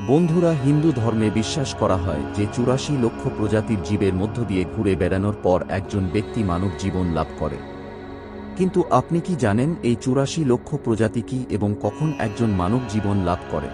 বন্ধুরা হিন্দু ধর্মে বিশ্বাস করা হয় যে চুরাশি লক্ষ প্রজাতির জীবের মধ্য দিয়ে ঘুরে বেড়ানোর পর একজন ব্যক্তি মানব জীবন লাভ করে। কিন্তু আপনি কি জানেন এই চুরাশি লক্ষ প্রজাতি কি এবং কখন একজন মানব জীবন লাভ করে?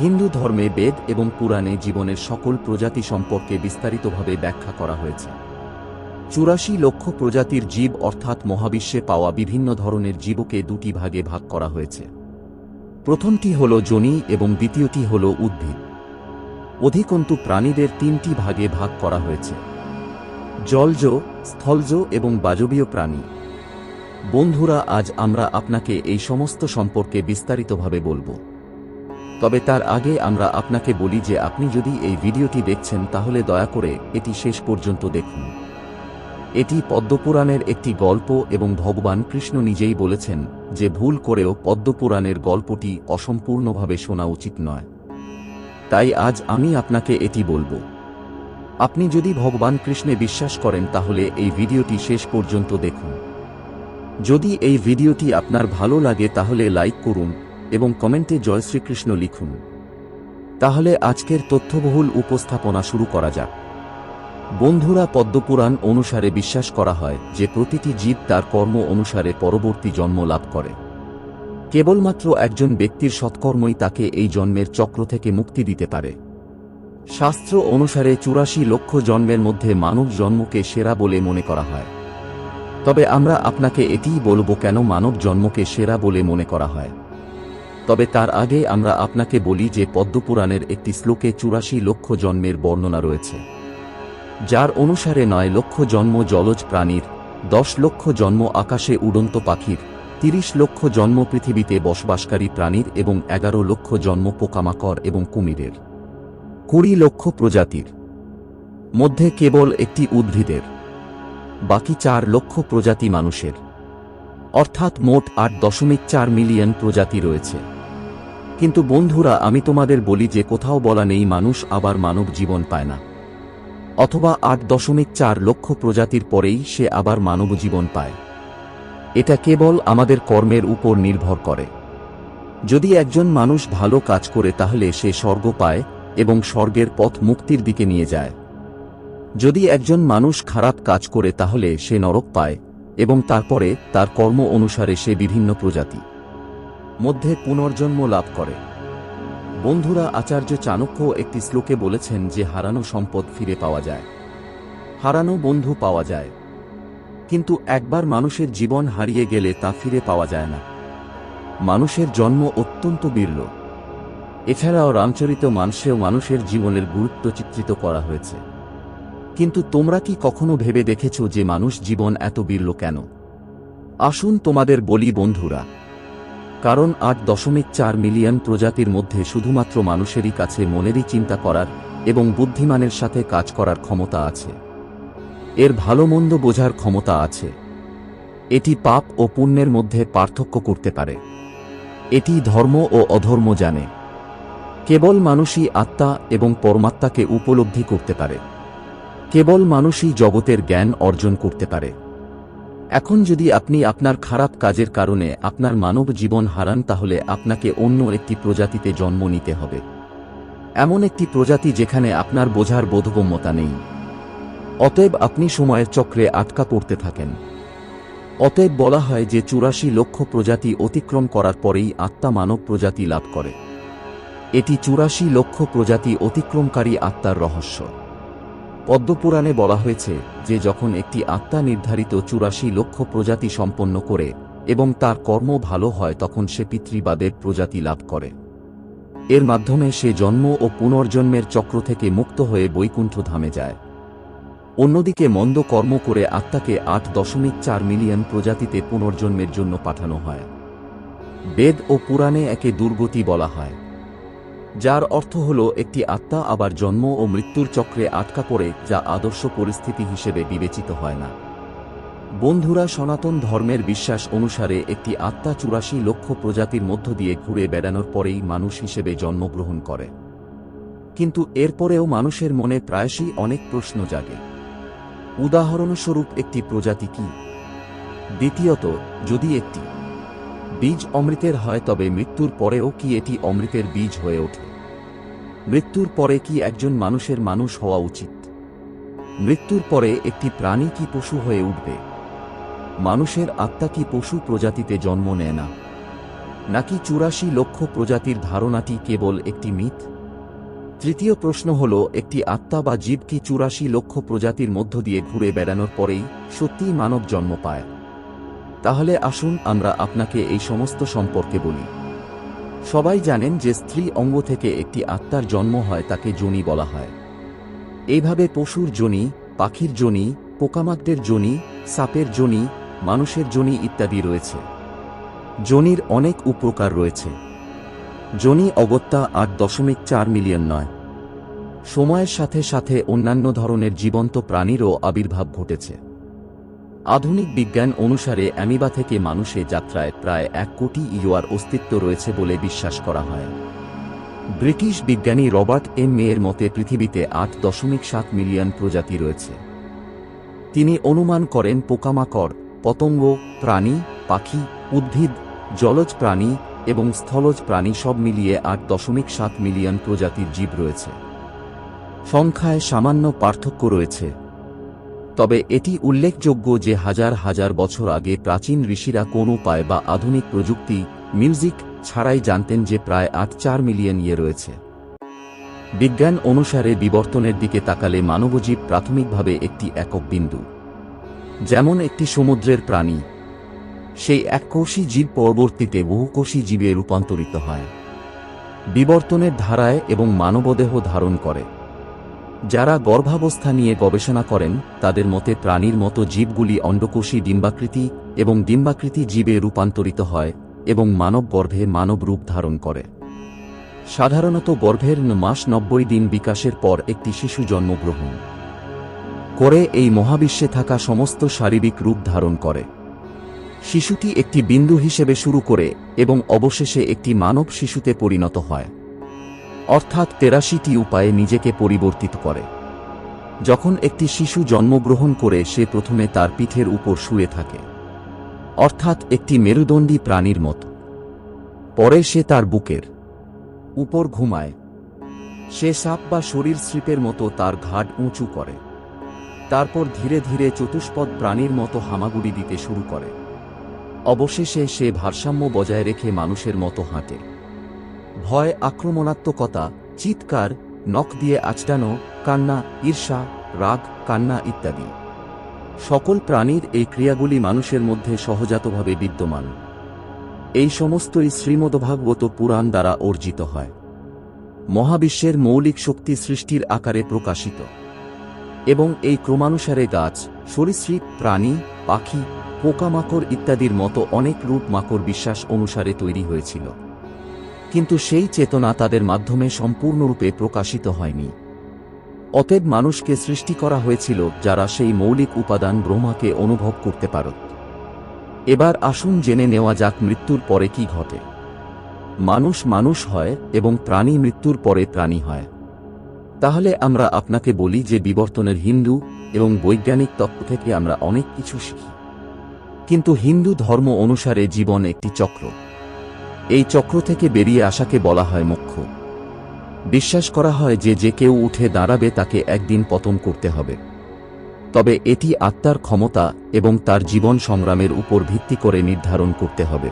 হিন্দু ধর্মে বেদ এবং পুরাণে জীবনের সকল প্রজাতি সম্পর্কে বিস্তারিতভাবে ব্যাখ্যা করা হয়েছে। চুরাশি লক্ষ প্রজাতির জীব অর্থাৎ মহাবিশ্বে পাওয়া বিভিন্ন ধরনের জীবকে দুটি ভাগে ভাগ করা হয়েছে। প্রথমটি হল জনি এবং দ্বিতীয়টি হল উদ্ভিদ। অধিকন্তু প্রাণীদের তিনটি ভাগে ভাগ করা হয়েছে। জলজ, স্থলজ এবং বাজবীয় প্রাণী। বন্ধুরা, আজ আমরা আপনাকে এই সমস্ত সম্পর্কে বিস্তারিতভাবে বলব। তবে তার আগে আমরা আপনাকে বলি যে আপনি যদি এই ভিডিওটি দেখছেন, তাহলে দয়া করে এটি শেষ পর্যন্ত দেখুন। এটি পদ্মপুরাণের একটি গল্প এবং ভগবান কৃষ্ণ নিজেই বলেছেন যে ভুল করেও পদ্মপুরাণের গল্পটি অসম্পূর্ণভাবে শোনা উচিত নয়। তাই আজ আমি আপনাকে এটি বলব। আপনি যদি ভগবান কৃষ্ণে বিশ্বাস করেন, তাহলে এই ভিডিওটি শেষ পর্যন্ত দেখুন। যদি এই ভিডিওটি আপনার ভালো লাগে, তাহলে লাইক করুন এবং কমেন্টে জয় শ্রীকৃষ্ণ লিখুন। তাহলে আজকের তথ্যবহুল উপস্থাপনা শুরু করা যাক। বন্ধুরা পদ্মপুরাণ অনুসারে বিশ্বাস করা হয় যে প্রতিটি জীব তার কর্ম অনুসারে পরবর্তী জন্ম লাভ করে। কেবলমাত্র একজন ব্যক্তির সৎকর্মই তাকে এই জন্মের চক্র থেকে মুক্তি দিতে পারে। শাস্ত্র অনুসারে চুরাশি লক্ষ জন্মের মধ্যে মানব জন্মকে সেরা বলে মনে করা হয়। তবে আমরা আপনাকে এটিই বলব কেন মানব জন্মকে সেরা বলে মনে করা হয়। তবে তার আগে আমরা আপনাকে বলি যে পদ্মপুরাণের একটি শ্লোকে চুরাশি লক্ষ জন্মের বর্ণনা রয়েছে। যার অনুসারে নয় লক্ষ জন্ম জলজ প্রাণীর, দশ লক্ষ জন্ম আকাশে উড়ন্ত পাখির, তিরিশ লক্ষ জন্ম পৃথিবীতে বসবাসকারী প্রাণীর এবং এগারো লক্ষ জন্ম পোকামাকড় এবং কুমিরের। কুড়ি লক্ষ প্রজাতির। মধ্যে কেবল একটি উদ্ভিদের। বাকি চার লক্ষ প্রজাতি মানুষের। অর্থাৎ মোট আট দশমিক চার মিলিয়ন প্রজাতি রয়েছে। কিন্তু বন্ধুরা, আমি তোমাদের বলি যে কোথাও বলা নেই, মানুষ আবার মানব জীবন পায় না। অথবা আট দশমিক চার লক্ষ প্রজাতির পরেই সে আবার মানব জীবন পায়। এটা কেবল আমাদের কর্মের উপর নির্ভর করে। যদি একজন মানুষ ভালো কাজ করে তাহলে সে স্বর্গ পায় এবং স্বর্গের পথ মুক্তির দিকে নিয়ে যায়। যদি একজন মানুষ খারাপ কাজ করে তাহলে সে নরক পায় এবং তারপরে তার কর্ম অনুসারে সে বিভিন্ন প্রজাতি। মধ্যে পুনর্জন্ম লাভ করে। বন্ধুরা আচার্য চাণক্য একটি শ্লোকে বলেছেন যে হারানো সম্পদ ফিরে পাওয়া যায়। হারানো বন্ধু পাওয়া যায়। কিন্তু একবার মানুষের জীবন হারিয়ে গেলে তা ফিরে পাওয়া যায় না। মানুষের জন্ম অত্যন্ত বিরল। এছাড়াও রামচরিত মানুষেও মানুষের জীবনের গুরুত্ব চিত্রিত করা হয়েছে। কিন্তু তোমরা কি কখনো ভেবে দেখেছ যে মানুষ জীবন এত বিরল কেন? আসুন তোমাদের বলি, বন্ধুরা কারণ আট দশমিক চার মিলিয়ন প্রজাতির মধ্যে শুধুমাত্র মানুষেরই কাছে মনেরই চিন্তা করার এবং বুদ্ধিমানের সাথে কাজ করার ক্ষমতা আছে। এর ভালো মন্দ বোঝার ক্ষমতা আছে। এটি পাপ ও পুণ্যের মধ্যে পার্থক্য করতে পারে। এটি ধর্ম ও অধর্ম জানে। কেবল মানুষই আত্মা এবং পরমাত্মাকে উপলব্ধি করতে পারে। কেবল মানুষই জগতের জ্ঞান অর্জন করতে পারে। এখন যদি আপনি আপনার খারাপ কাজের কারণে আপনার মানব জীবন হারান, তাহলে আপনাকে অন্য একটি প্রজাতিতে জন্ম নিতে হবে। এমন একটি প্রজাতি যেখানে আপনার বোঝার বোধগম্যতা নেই। অতএব আপনি সময়ের চক্রে আটকা পড়তে থাকেন। অতএব বলা হয় যে চুরাশি লক্ষ প্রজাতি অতিক্রম করার পরেই আত্মা মানব প্রজাতি লাভ করে। এটি চুরাশি লক্ষ প্রজাতি অতিক্রমকারী আত্মার রহস্য। পদ্মপুরাণে বলা হয়েছে যে যখন একটি আত্মা নির্ধারিত চুরাশি লক্ষ প্রজাতি সম্পন্ন করে এবং তার কর্ম ভালো হয় তখন সে পিতৃবাদের প্রজাতি লাভ করে। এর মাধ্যমে সে জন্ম ও পুনর্জন্মের চক্র থেকে মুক্ত হয়ে বৈকুণ্ঠ ধামে যায়। অন্যদিকে মন্দ কর্ম করে আত্মাকে আট দশমিক চার মিলিয়ন প্রজাতিতে পুনর্জন্মের জন্য পাঠানো হয়। বেদ ও পুরাণে একে দুর্গতি বলা হয়। যার অর্থ হল একটি আত্মা আবার জন্ম ও মৃত্যুর চক্রে আটকা পড়ে, যা আদর্শ পরিস্থিতি হিসেবে বিবেচিত হয় না। বন্ধুরা, সনাতন ধর্মের বিশ্বাস অনুসারে একটি আত্মা চুরাশি লক্ষ প্রজাতির মধ্য দিয়ে ঘুরে বেড়ানোর পরেই মানুষ হিসেবে জন্মগ্রহণ করে। কিন্তু এরপরেও মানুষের মনে প্রায়শই অনেক প্রশ্ন জাগে। উদাহরণস্বরূপ, একটি প্রজাতি কি? দ্বিতীয়ত, যদি একটি বীজ অমৃতের হয়, তবে মৃত্যুর পরেও কি এটি অমৃতের বীজ হয়ে ওঠে? মৃত্যুর পরে কি একজন মানুষের মানুষ হওয়া উচিত? মৃত্যুর পরে একটি প্রাণী কি পশু হয়ে উঠবে? মানুষের আত্মা কি পশু প্রজাতিতে জন্ম নেয় না? নাকি চুরাশি লক্ষ প্রজাতির ধারণাটি কেবল একটি মিথ? তৃতীয় প্রশ্ন হল, একটি আত্মা বা জীব কি চুরাশি লক্ষ প্রজাতির মধ্য দিয়ে ঘুরে বেড়ানোর পরেই সত্যিই মানব জন্ম পায়? তাহলে আসুন আমরা আপনাকে এই সমস্ত সম্পর্কে বলি। সবাই জানেন যে স্ত্রী অঙ্গ থেকে একটি আত্মার জন্ম হয় তাকে জনি বলা হয়। এইভাবে পশুর জনি, পাখির জনি, পোকামাকড়ের জনি, সাপের জনি, মানুষের জনি ইত্যাদি রয়েছে। জনির অনেক উপকার রয়েছে। জনি অগত্যা আট দশমিক চার মিলিয়ন নয়। সময়ের সাথে সাথে অন্যান্য ধরনের জীবন্ত প্রাণীরও আবির্ভাব ঘটেছে। আধুনিক বিজ্ঞান অনুসারে অ্যামিবা থেকে মানুষে যাত্রায় প্রায় এক কোটি ইউয়ার অস্তিত্ব রয়েছে বলে বিশ্বাস করা হয়। ব্রিটিশ বিজ্ঞানী রবার্ট এম মেয়ের মতে পৃথিবীতে আট দশমিক সাত মিলিয়ন প্রজাতি রয়েছে। তিনি অনুমান করেন পোকামাকড়, পতঙ্গ, প্রাণী, পাখি, উদ্ভিদ, জলজ প্রাণী এবং স্থলজ প্রাণী সব মিলিয়ে আট দশমিক সাত মিলিয়ন প্রজাতির জীব রয়েছে। সংখ্যায় সামান্য পার্থক্য রয়েছে। তবে এটি উল্লেখযোগ্য যে হাজার হাজার বছর আগে প্রাচীন ঋষিরা কোন উপায় বা আধুনিক প্রযুক্তি, মিউজিক ছাড়াই জানতেন যে প্রায় আট চার মিলিয়ন ইয়ে রয়েছে। বিজ্ঞান অনুসারে বিবর্তনের দিকে তাকালে মানবজীব প্রাথমিকভাবে একটি একক বিন্দু। যেমন একটি সমুদ্রের প্রাণী। সেই এককোষী জীব পরবর্তীতে বহুকোষী জীবে রূপান্তরিত হয়। বিবর্তনের ধারায় এবং মানবদেহ ধারণ করে। যারা গর্ভাবস্থা নিয়ে গবেষণা করেন, তাদের মতে প্রাণীর মতো জীবগুলি অণ্ডকোষী ডিম্বাকৃতি এবং ডিম্বাকৃতি জীবে রূপান্তরিত হয় এবং মানব গর্ভে মানব রূপ ধারণ করে। সাধারণত গর্ভের মাস নব্বই দিন বিকাশের পর একটি শিশু জন্মগ্রহণ করে, এই মহাবিশ্বে থাকা সমস্ত শারীরিক রূপ ধারণ করে। শিশুটি একটি বিন্দু হিসেবে শুরু করে এবং অবশেষে একটি মানব শিশুতে পরিণত হয়। অর্থাৎ তেরাশিটি উপায়ে নিজেকে পরিবর্তিত করে। যখন একটি শিশু জন্মগ্রহণ করে, সে প্রথমে তার পিঠের উপর শুয়ে থাকে। অর্থাৎ একটি মেরুদণ্ডী প্রাণীর মতো। পরে সে তার বুকের উপর ঘুমায়। সে সাপ বা শরীর স্লিপের মতো তার ঘাট উঁচু করে। তারপর ধীরে ধীরে চতুষ্পদ প্রাণীর মতো হামাগুড়ি দিতে শুরু করে। অবশেষে সে ভারসাম্য বজায় রেখে মানুষের মতো হাঁটে। ভয়, আক্রমণাত্মকতা, চিৎকার, নখ দিয়ে আচটানো কান্না, ঈর্ষা, রাগ, কান্না ইত্যাদি। সকল প্রাণীর এই ক্রিয়াগুলি মানুষের মধ্যে সহজাতভাবে বিদ্যমান। এই সমস্তই শ্রীমদ্ভাগবত পুরাণ দ্বারা অর্জিত হয়। মহাবিশ্বের মৌলিক শক্তি সৃষ্টির আকারে প্রকাশিত। এবং এই ক্রমানুসারে গাছ, সরীসৃপ, প্রাণী, পাখি, পোকামাকড় ইত্যাদির মতো অনেক রূপ মাকড় বিশ্বাস অনুসারে তৈরি হয়েছিল। কিন্তু সেই চেতনা তাদের মাধ্যমে সম্পূর্ণরূপে প্রকাশিত হয়নি। অতএব মানুষকে সৃষ্টি করা হয়েছিল যারা সেই মৌলিক উপাদান ব্রহ্মাকে অনুভব করতে পারত। এবার আসুন জেনে নেওয়া যাক মৃত্যুর পরে কি ঘটে। মানুষ মানুষ হয় এবং প্রাণী মৃত্যুর পরে প্রাণী হয়। তাহলে আমরা আপনাকে বলি যে বিবর্তনের হিন্দু এবং বৈজ্ঞানিক তত্ত্ব থেকে আমরা অনেক কিছু শিখি। কিন্তু হিন্দু ধর্ম অনুসারে জীবন একটি চক্র। এই চক্র থেকে বেরিয়ে আসাকে বলা হয় মুখ্য। বিশ্বাস করা হয় যে যে কেউ উঠে দাঁড়াবে তাকে একদিন পতন করতে হবে। তবে এটি আত্মার ক্ষমতা এবং তার জীবন সংগ্রামের উপর ভিত্তি করে নির্ধারণ করতে হবে।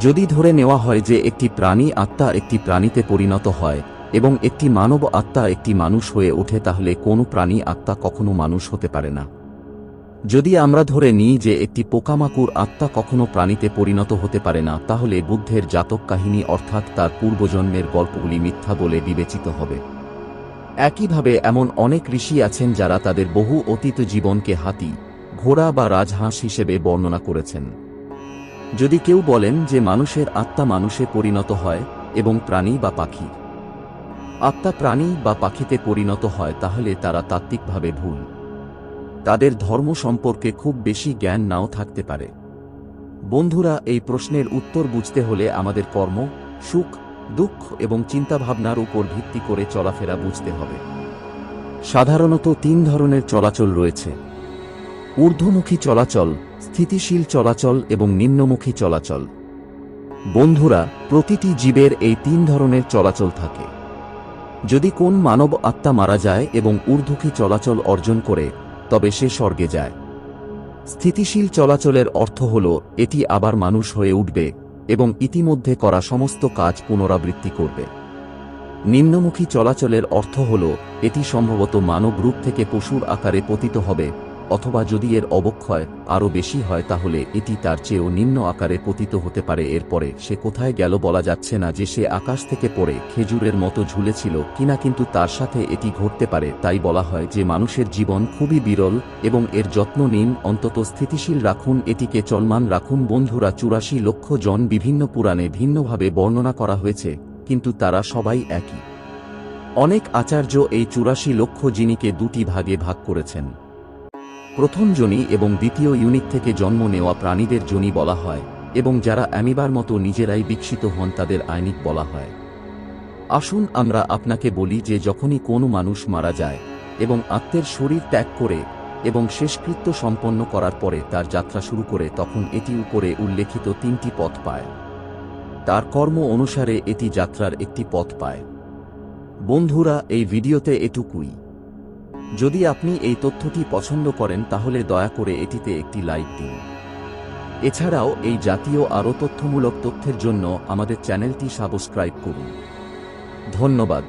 যদি ধরে নেওয়া হয় যে, একটি প্রাণী আত্মা একটি প্রাণীতে পরিণত হয় এবং একটি মানব আত্মা একটি মানুষ হয়ে ওঠে, তাহলে কোনো প্রাণী আত্মা কখনো মানুষ হতে পারে না। যদি আমরা ধরে নিই যে একটি পোকামাকুর আত্মা কখনো প্রাণীতে পরিণত হতে পারে না, তাহলে বুদ্ধের জাতক কাহিনী অর্থাৎ তার পূর্বজন্মের গল্পগুলি মিথ্যা বলে বিবেচিত হবে। একইভাবে এমন অনেক ঋষি আছেন যারা তাদের বহু অতীত জীবনকে হাতি, ঘোড়া বা রাজহাঁস হিসেবে বর্ণনা করেছেন। যদি কেউ বলেন যে মানুষের আত্মা মানুষে পরিণত হয় এবং প্রাণী বা পাখি। আত্মা প্রাণী বা পাখিতে পরিণত হয়, তাহলে তারা তাত্ত্বিকভাবে ভুল। তাদের ধর্ম সম্পর্কে খুব বেশি জ্ঞান নাও থাকতে পারে। বন্ধুরা, এই প্রশ্নের উত্তর বুঝতে হলে আমাদের কর্ম, সুখ, দুঃখ এবং চিন্তাভাবনার উপর ভিত্তি করে চলাফেরা বুঝতে হবে। সাধারণত তিন ধরনের চলাচল রয়েছে। ঊর্ধ্বমুখী চলাচল, স্থিতিশীল চলাচল এবং নিম্নমুখী চলাচল। বন্ধুরা, প্রতিটি জীবের এই তিন ধরনের চলাচল থাকে। যদি কোন মানব আত্মা মারা যায় এবং ঊর্ধ্বকি চলাচল অর্জন করে তবে সে স্বর্গে যায়। স্থিতিশীল চলাচলের অর্থ হল, এটি আবার মানুষ হয়ে উঠবে এবং ইতিমধ্যে করা সমস্ত কাজ পুনরাবৃত্তি করবে। নিম্নমুখী চলাচলের অর্থ হল, এটি সম্ভবত মানব রূপ থেকে পশুর আকারে পতিত হবে। অথবা যদি এর অবক্ষয় আরও বেশি হয় তাহলে এটি তার চেয়েও নিম্ন আকারে পতিত হতে পারে। এরপরে সে কোথায় গেল বলা যাচ্ছে না যে সে আকাশ থেকে পড়ে খেজুরের মতো ঝুলেছিল কিনা কিন্তু তার সাথে এটি ঘটতে পারে। তাই বলা হয় যে মানুষের জীবন খুবই বিরল এবং এর যত্ন নিন, অন্তত স্থিতিশীল রাখুন, এটিকে চলমান রাখুন। বন্ধুরা, চুরাশি লক্ষ জন বিভিন্ন পুরাণে ভিন্নভাবে বর্ণনা করা হয়েছে, কিন্তু তারা সবাই একই। অনেক আচার্য এই চুরাশি লক্ষ জিনিকে দুটি ভাগে ভাগ করেছেন। প্রথম জনি এবং দ্বিতীয় ইউনিট থেকে জন্ম নেওয়া প্রাণীদের জনি বলা হয়, এবং যারা অ্যামিবার মতো নিজেরাই বিকশিত হন তাদের আইনিক বলা হয়। আসুন আমরা আপনাকে বলি যে যখনই কোনো মানুষ মারা যায়, এবং আত্মের শরীর ত্যাগ করে, এবং শেষকৃত্য সম্পন্ন করার পরে তার যাত্রা শুরু করে, তখন এটি উপরে উল্লেখিত তিনটি পথ পায়। তার কর্ম অনুসারে এটি যাত্রার একটি পথ পায়। বন্ধুরা, এই ভিডিওতে এটুকুই। যদি আপনি এই তথ্যটি পছন্দ করেন, তাহলে দয়া করে এটিতে একটি লাইক দিন। এছাড়াও, এই জাতীয় আরও তথ্যমূলক তথ্যের জন্য আমাদের চ্যানেলটি সাবস্ক্রাইব করুন। ধন্যবাদ।